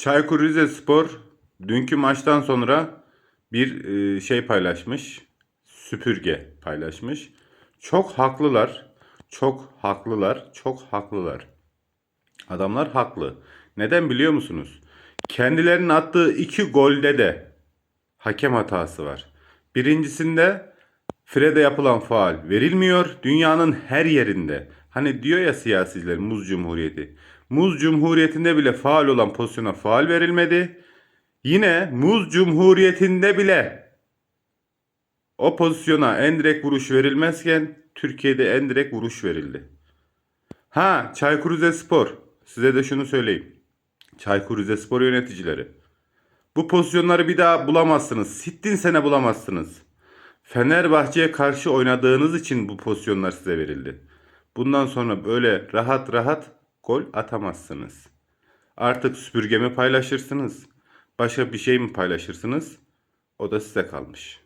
Çaykur Rizespor dünkü maçtan sonra bir e, şey paylaşmış. Süpürge paylaşmış. Çok haklılar. Çok haklılar. Çok haklılar. Adamlar haklı. Neden biliyor musunuz? Kendilerinin attığı iki golde de hakem hatası var. Birincisinde Fred'e yapılan faal verilmiyor. Dünyanın her yerinde. Hani diyor ya siyasiler muz cumhuriyeti. Muz cumhuriyetinde bile faal olan pozisyona faal verilmedi. Yine muz cumhuriyetinde bile o pozisyona en direkt vuruş verilmezken Türkiye'de en direkt vuruş verildi. Ha Çaykur Rizespor. Size de şunu söyleyeyim. Çaykur Rizespor yöneticileri. Bu pozisyonları bir daha bulamazsınız. Sittin sene bulamazsınız. Fenerbahçe'ye karşı oynadığınız için bu pozisyonlar size verildi. Bundan sonra böyle rahat rahat gol atamazsınız. Artık süpürge mi paylaşırsınız? Başka bir şey mi paylaşırsınız? O da size kalmış.